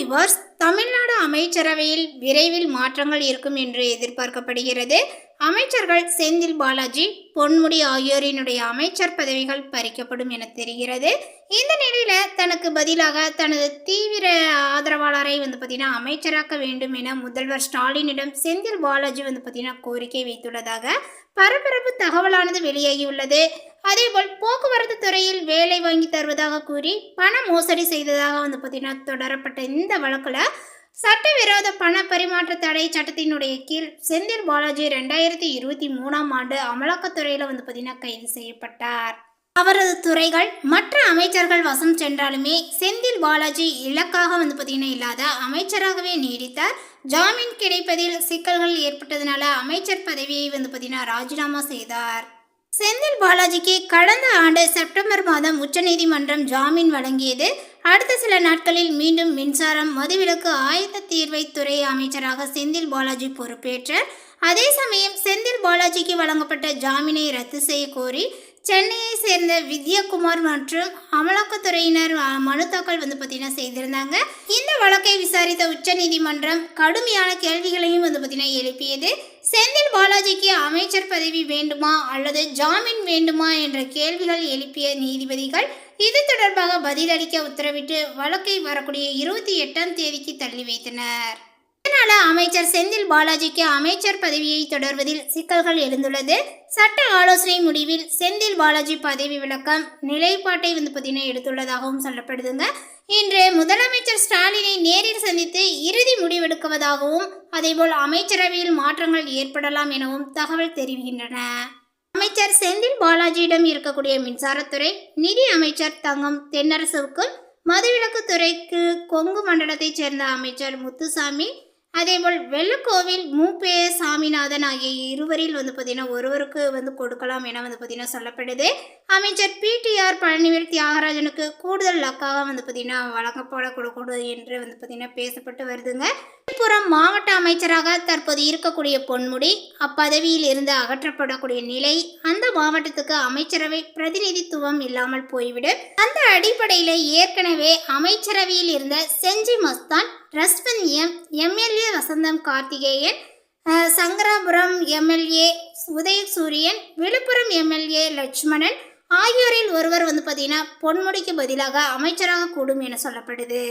Viewers Tamil Nadu அமைச்சரவையில் விரைவில் மாற்றங்கள் இருக்கும் என்று எதிர்பார்க்கப்படுகிறது. அமைச்சர்கள் செந்தில் பாலாஜி பொன்முடி ஆகியோரினுடைய அமைச்சர் பதவிகள் பறிக்கப்படும் என தெரிகிறது. இந்த நிலையில் தனக்கு பதிலாக தனது தீவிர ஆதரவாளரை வந்து பார்த்தீங்கன்னா அமைச்சராக்க வேண்டும் என முதல்வர் ஸ்டாலினிடம் செந்தில் பாலாஜி வந்து பார்த்தீங்கன்னா கோரிக்கை வைத்துள்ளதாக பரபரப்பு தகவலானது வெளியாகியுள்ளது. அதேபோல் போக்குவரத்து துறையில் வேலை வாங்கி தருவதாக கூறி பண மோசடி செய்ததாக வந்து பார்த்தீங்கன்னா தொடரப்பட்ட இந்த வழக்கில் சட்டவிரோத பண பரிமாற்ற தடை சட்டத்தினுடைய கீழ் செந்தில் பாலாஜி ரெண்டாயிரத்தி இருபத்தி மூணாம் ஆண்டு அமலாக்கத்துறையில் வந்து பார்த்தீங்கன்னா கைது செய்யப்பட்டார். அவரது துறைகள் மற்ற அமைச்சர்கள் வசம் சென்றாலுமே செந்தில் பாலாஜி இலக்காக வந்து பார்த்தீங்கன்னா இல்லாத அமைச்சராகவே நீடித்தார். ஜாமீன் கிடைப்பதில் சிக்கல்கள் ஏற்பட்டதுனால அமைச்சர் பதவியை வந்து பார்த்தீங்கன்னா ராஜினாமா செய்தார். செந்தில் பாலாஜிக்கு கடந்த ஆண்டு செப்டம்பர் மாதம் உச்சநீதிமன்றம் ஜாமீன் வழங்கியது அடுத்த சில நாட்களில் மீண்டும் மின்சாரம் மதுவிலக்கு ஆயுத தீர்வை துறை அமைச்சராக செந்தில் பாலாஜி பொறுப்பேற்றார் அதே சமயம் செந்தில் பாலாஜிக்கு வழங்கப்பட்ட ஜாமீனை ரத்து செய்ய கோரி சென்னையை சேர்ந்த வித்யகுமார் மற்றும் அமலாக்கத்துறையினர் மனு தாக்கல் வந்து பார்த்தீங்கன்னா செய்திருந்தாங்க. இந்த வழக்கை விசாரித்த உச்சநீதிமன்றம் கடுமையான கேள்விகளையும் வந்து பார்த்தீங்கன்னா எழுப்பியது. செந்தில் பாலாஜிக்கு அமைச்சர் பதவி வேண்டுமா அல்லது ஜாமீன் வேண்டுமா என்ற கேள்விகள் எழுப்பிய நீதிபதிகள் இது தொடர்பாக பதிலளிக்க உத்தரவிட்டு வழக்கை வரக்கூடிய இருபத்தி எட்டாம் தேதிக்கு தள்ளி வைத்தனர். இதனால அமைச்சர் செந்தில் பாலாஜிக்கு அமைச்சர் பதவியை தொடர்வதில் சிக்கல்கள் எழுந்துள்ளது. சட்ட ஆலோசனை முடிவில் செந்தில் பாலாஜி பதவி விளக்கம் நிலைப்பாட்டை வந்து பார்த்தீங்கன்னா எடுத்துள்ளதாகவும் சொல்லப்படுதுங்க. இன்று முதலமைச்சர் ஸ்டாலினை நேரில் சந்தித்து இறுதி முடிவெடுக்குவதாகவும் அதேபோல் அமைச்சரவையில் மாற்றங்கள் ஏற்படலாம் எனவும் தகவல் தெரிவிக்கின்றன. அமைச்சர் செந்தில் பாலாஜியிடம் இருக்கக்கூடிய மின்சாரத்துறை நிதி அமைச்சர் தங்கம் தென்னரசுவுக்கும் மதுவிலக்கு துறைக்கு கொங்கு மண்டலத்தைச் சேர்ந்த அமைச்சர் முத்துசாமி அதேபோல் வெள்ளக்கோவில் மூப்பே சாமிநாதன் ஆகிய இருவரில் வந்து பார்த்தீங்கன்னா ஒருவருக்கு வந்து கொடுக்கலாம் என வந்து பார்த்தீங்கன்னா சொல்லப்படுது. அமைச்சர் பிடிஆர் பழனிவேல் தியாகராஜனுக்கு கூடுதல் லக்காக வந்து பார்த்தீங்கன்னா வழங்கப்பட கொடுக்கூடாது என்று வந்து பார்த்தீங்கன்னா பேசப்பட்டு வருதுங்க. விழுப்புரம் மாவட்ட அமைச்சராக தற்போது இருக்கக்கூடிய பொன்முடி அப்பதவியில் இருந்து அகற்றப்படக்கூடிய நிலை அந்த மாவட்டத்துக்கு அமைச்சரவை பிரதிநிதித்துவம் இல்லாமல் போய்விடும். அந்த அடிப்படையில் ஏற்கனவே அமைச்சரவையில் இருந்த Senji Masthan ரஸ்வன் M MLA Vasantham Karthikeyan Sankarapuram MLA Udhayasuriyan Villupuram MLA Lakshmanan ஆகியோரில் ஒருவர் வந்து பார்த்தீங்கன்னா பொன்முடிக்கு பதிலாக அமைச்சராக கூடும் என சொல்லப்படுது.